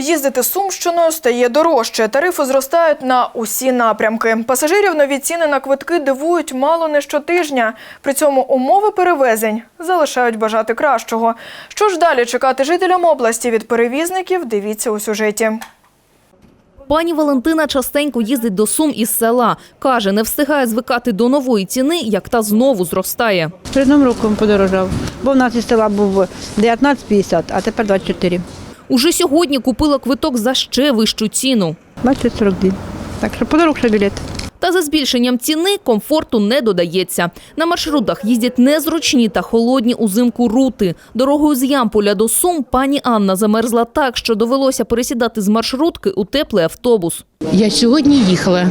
Їздити Сумщиною стає дорожче. Тарифи зростають на усі напрямки. Пасажирів нові ціни на квитки дивують мало не щотижня. При цьому умови перевезень залишають бажати кращого. Що ж далі чекати жителям області від перевізників? Дивіться у сюжеті. Пані Валентина частенько їздить до Сум із села. Каже, не встигає звикати до нової ціни, як та знову зростає. Перед новим роком подорожав. Бо в нас із села був 19,50, а тепер 24. Уже сьогодні купила квиток за ще вищу ціну. 20-42. Так що подорожче білет. Та за збільшенням ціни комфорту не додається. На маршрутах їздять незручні та холодні узимку рути. Дорогою з Ямполя до Сум пані Анна замерзла так, що довелося пересідати з маршрутки у теплий автобус. Я сьогодні їхала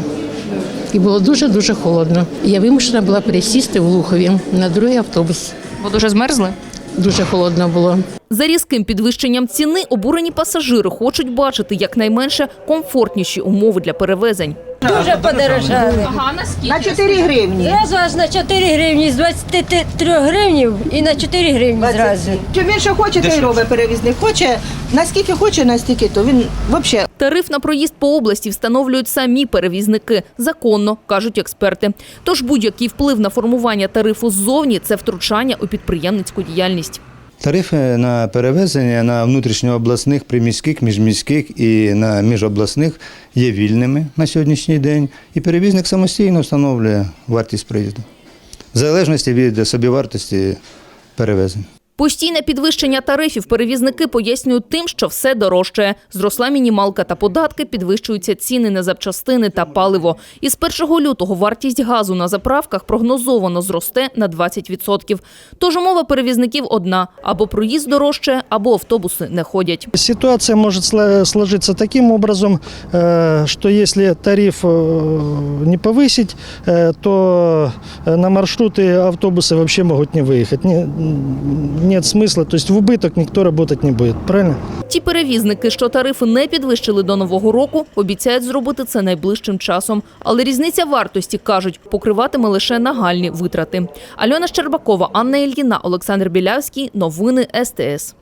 і було дуже-дуже холодно. Я вимушена була пересісти в Лухові на другий автобус. Бо дуже змерзли? Дуже холодно було. За різким підвищенням ціни обурені пасажири хочуть бачити якнайменше комфортніші умови для перевезень. Дуже подорожали. На 4 гривні. Зразу аж на 4 гривні, з 23 гривнів і на 4 гривні зразу. Чим що хоче, той робить перевізник. Хоче, наскільки хоче, настільки, то він взагалі Тариф на проїзд по області встановлюють самі перевізники. Законно, кажуть експерти. Тож будь-який вплив на формування тарифу ззовні – це втручання у підприємницьку діяльність. Тарифи на перевезення на внутрішньообласних, приміських, міжміських і на міжобласних є вільними на сьогоднішній день, і перевізник самостійно встановлює вартість проїзду в залежності від собівартості перевезень. Постійне підвищення тарифів перевізники пояснюють тим, що все дорожчає. Зросла мінімалка та податки, підвищуються ціни на запчастини та паливо. Із 1 лютого вартість газу на заправках прогнозовано зросте на 20%. Тож умова перевізників одна – або проїзд дорожче, або автобуси не ходять. Ситуация может сло- сложиться таким образом, э, что если тариф э, не повысить, э, то э, на маршруты автобусы вообще могут не выехать. Не- Нет смысла, то есть в убыток никто работать не будет, правильно? Ті перевізники, що тарифи не підвищили до нового року, обіцяють зробити це найближчим часом. Але різниця вартості, кажуть, покриватиме лише нагальні витрати. Альона Щербакова, Анна Ільїна, Олександр Білявський. Новини СТС.